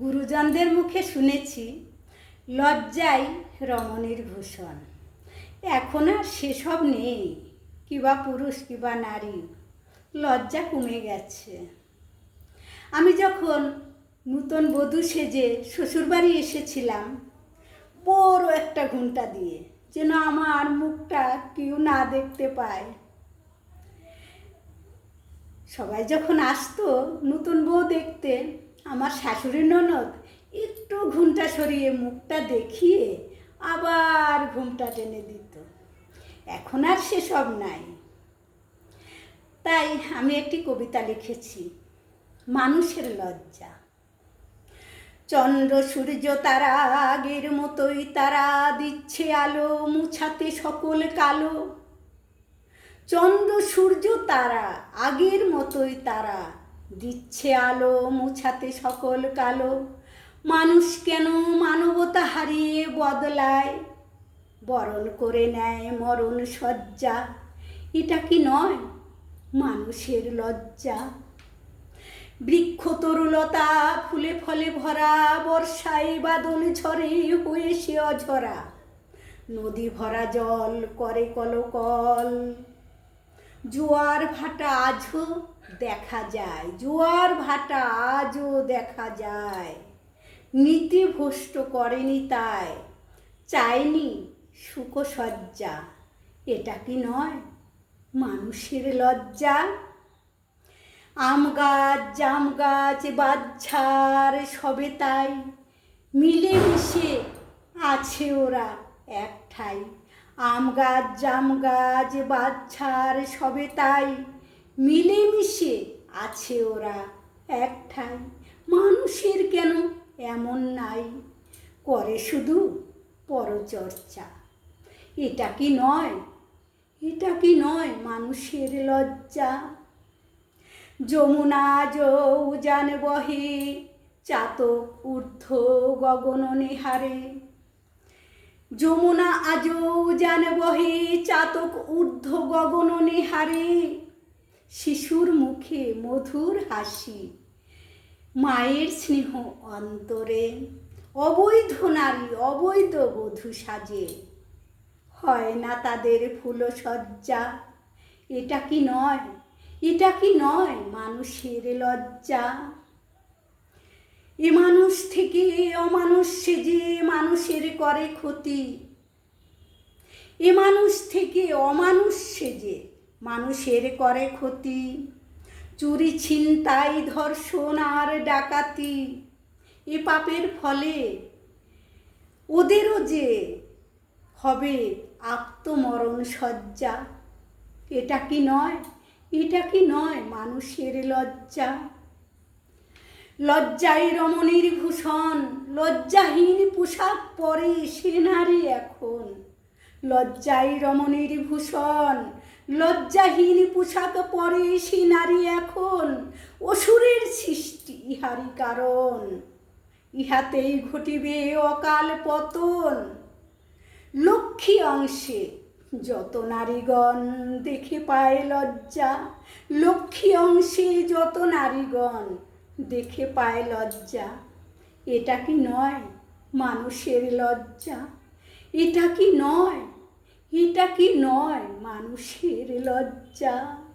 গুরুজনদের মুখে শুনেছি লজ্জাই রমণীর ভূষণ। এখন আর সেসব নেই কিবা পুরুষ কিবা নারী, লজ্জা কমে গেছে। আমি যখন নূতন বধূ সেজে শ্বশুরবাড়ি এসেছিলাম, বড় একটা ঘুমটা দিয়ে, যেন আমার মুখটা কেউ না দেখতে পায়। সবাই যখন আসতো নতুন বউ দেখতে আমার শাশুড়ি ননদ একটু ঘুমটা সরিয়ে মুখটা দেখিয়ে আবার ঘুমটা টেনে দিত। এখন আর সেসব নাই। তাই আমি একটি কবিতা লিখেছি, মানুষের লজ্জা। চন্দ্র, সূর্য, তারা, আগের মতোই তারা দিচ্ছে আলো, মুছাতে সকল কালো। চন্দ্র, সূর্য, তারা আগের মতোই তারা দিচ্ছে আলো, মুছাতে সকল কালো। মানুষ কেন মানবতা হারিয়ে বদলায়? বরণ করে নেয় মরণ সজ্জা এটা কি নয়? মানুষের লজ্জা। বৃক্ষ তরুলতা ফুলে ফলে ভরা, বর্ষায় বাদল ঝরে হয়ে সে অঝরা। নদী ভরা জল করে কলকল। জোয়ার ভাটা আজও দেখা যায়, জোয়ার ভাটা আজও দেখা যায়। নীতি ভ্রষ্ট করেনি তাই, চায়নি সুখসজ্জা। এটা কি নয়? মানুষের লজ্জা? আম গাছ, জাম গাছ বাচ্চার সবে তাই। মিলেমিশে আছে ওরা এক ঠাই আম গাছ, জাম গাছ বাচ্চার সবে তাই। মিলেমিশে আছে ওরা এক ঠাই মানুষের কেন এমন নাই? করে শুধু পরচর্চা। এটা কি নয়? এটা কি নয় মানুষের লজ্জা? যমুনা যৌজান বহে, চাতক ঊর্ধ্ব গগন নেহারে যমুনা আজও জান বহে চাতক ঊর্ধ্ব গগন নেহারে। শিশুর মুখে মধুর হাসি, মায়ের স্নেহ অন্তরে। অবৈধ নারী, অবৈধ বধূ সাজে। হয় না তাদের ফুলসজ্জা? এটা কি নয়? এটা কি নয় মানুষের লজ্জা? এ মানুষ থেকে অমানুষ সেজে মানুষের করে ক্ষতি। এ মানুষ থেকে অমানুষ সেজে মানুষের করে ক্ষতি। চুরি, ছিনতাই, ধর্ষণ আর ডাকাতি এ পাপের ফলে ওদেরও যে হবে আত্মমরণ সজ্জা এটা কি নয়? এটা কি নয় মানুষের লজ্জা? লজ্জায় রমণীর ভূষণ, লজ্জাহীন পোশাক পরে সে নারী এখন। লজ্জাই রমণীর ভূষণ, লজ্জাহীন পোশাক পরে সে নারী এখন। অসুরের সৃষ্টি ইহারই কারণ, ইহাতেই ঘটিবে অকাল পতন। লক্ষ্মী অংশে যত নারীগণ দেখে পায় লজ্জা, লক্ষ্মী অংশে যত নারীগণ দেখে পায় লজ্জা। এটা কি নয় মানুষের লজ্জা? এটা কি নয়? এটা কি নয় মানুষের লজ্জা?